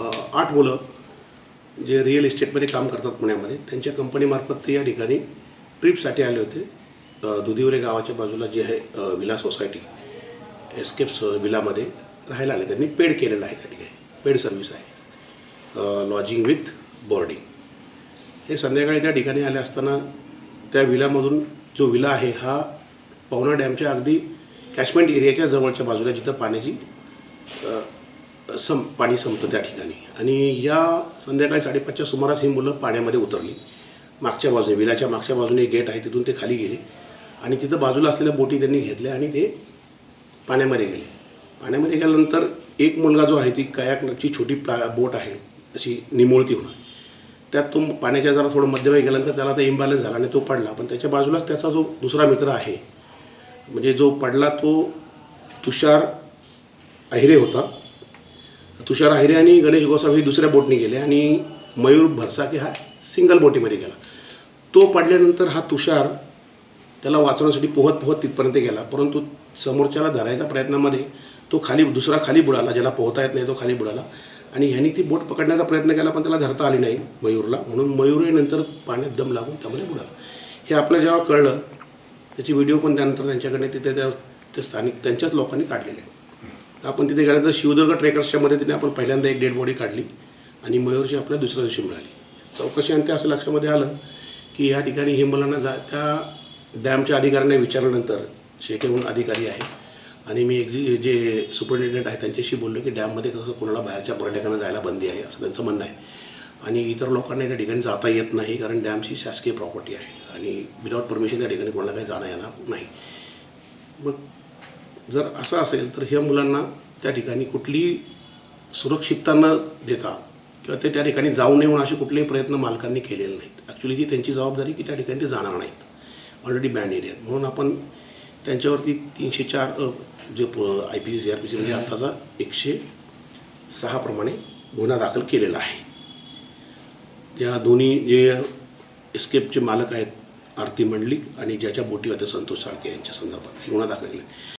आठ मुलं जे रिअल इस्टेटमध्ये काम करतात पुण्यामध्ये त्यांच्या कंपनीमार्फत ते या ठिकाणी ट्रीपसाठी आले होते. दुधिवरे गावाच्या बाजूला जे आहे विला सोसायटी एस्केप्स विलामध्ये राहायला आले. त्यांनी पेड केलेलं आहे त्या ठिकाणी. पेड सर्व्हिस आहे. लॉजिंग विथ बोर्डिंग हे संध्याकाळी त्या ठिकाणी आले असताना त्या विलामधून जो विला आहे हा पवना डॅमच्या अगदी कॅशमेंट एरियाच्या जवळच्या बाजूला जिथं पाण्याची सं सम पाणी संपतं त्या ठिकाणी. आणि या संध्याकाळी साडेपाचच्या सुमारास ही मुलं पाण्यामध्ये उतरली. मागच्या बाजूने विलाच्या मागच्या बाजूने एक गेट आहे तिथून ते खाली गेले. आणि तिथं बाजूला असलेल्या बोटी त्यांनी घेतल्या आणि ते पाण्यामध्ये गेले. पाण्यामध्ये गेल्यानंतर एक मुलगा जो आहे ती कयाकची छोटी प्ला बोट आहे अशी निमुळती होणार. त्यात तो पाण्याच्या जरा थोडं मध्यभागी गेल्यानंतर त्याला ते इम्बॅलन्स झाला आणि तो पडला. पण त्याच्या बाजूलाच त्याचा जो दुसरा मित्र आहे म्हणजे जो पडला तो तुषार अहिरे होता. तुषार आहिरे आणि गणेश गोसावी हे दुसऱ्या बोटने गेले आणि मयूर भरसाके हा सिंगल बोटीमध्ये गेला. तो पडल्यानंतर हा तुषार त्याला वाचवण्यासाठी पोहत पोहत तिथपर्यंत गेला परंतु समोरच्याला धरायच्या प्रयत्नामध्ये तो खाली दुसरा खाली बुडाला ज्याला पोहता येत नाही तो खाली बुडाला. आणि ह्यानी ती बोट पकडण्याचा प्रयत्न केला पण त्याला धरता आली नाही मयूरला. म्हणून मयूरही नंतर पाण्यात दम लागून त्यामध्ये बुडाला. हे आपलं जेव्हा कळलं त्याची व्हिडिओ पण त्यानंतर त्यांच्याकडे तिथे त्या त्या स्थानिक त्यांच्याच लोकांनी काढलेले आपण तिथे गेल्यानंतर शिवदुर्ग ट्रेकर्सच्या मदतीने आपण पहिल्यांदा एक डेड बॉडी काढली आणि मयूरची आपल्या दुसऱ्या दिवशी मिळाली. चौकशी अंती असं लक्षामध्ये आलं की या ठिकाणी हे मुलांना जा त्या डॅमच्या अधिकाऱ्यांना विचारल्यानंतर शेटे म्हणून अधिकारी आहे आणि मी एक्झि जे सुपरिटेंडेंट आहे त्यांच्याशी बोललो की डॅममध्ये कसं कोणाला बाहेरच्या पर्यटकांना जायला बंदी आहे असं त्यांचं म्हणणं आहे. आणि इतर लोकांना त्या ठिकाणी जाता येत नाही कारण डॅमची शासकीय प्रॉपर्टी आहे आणि विदाऊट परमिशन त्या ठिकाणी कोणाला काही जाणं येणार नाही. मग जर असं असेल तर ह्या मुलांना त्या ठिकाणी कुठलीही सुरक्षितता न देता किंवा ते त्या ठिकाणी जाऊ नये म्हणून असे कुठलेही प्रयत्न मालकांनी केलेले नाहीत. ॲक्च्युली ती त्यांची जबाबदारी की त्या ठिकाणी ते जाणार नाहीत. ऑलरेडी बँड एरियात म्हणून आपण त्यांच्यावरती तीनशे चार जे I P C C R P C म्हणजे आत्ताचा एकशे सहाप्रमाणे गुन्हा दाखल केलेला आहे. या दोन्ही जे एस्केपचे मालक आहेत आरती मंडलिक आणि ज्याच्या बोटी होत्या संतोष साळके यांच्या संदर्भात हे गुन्हा दाखल केला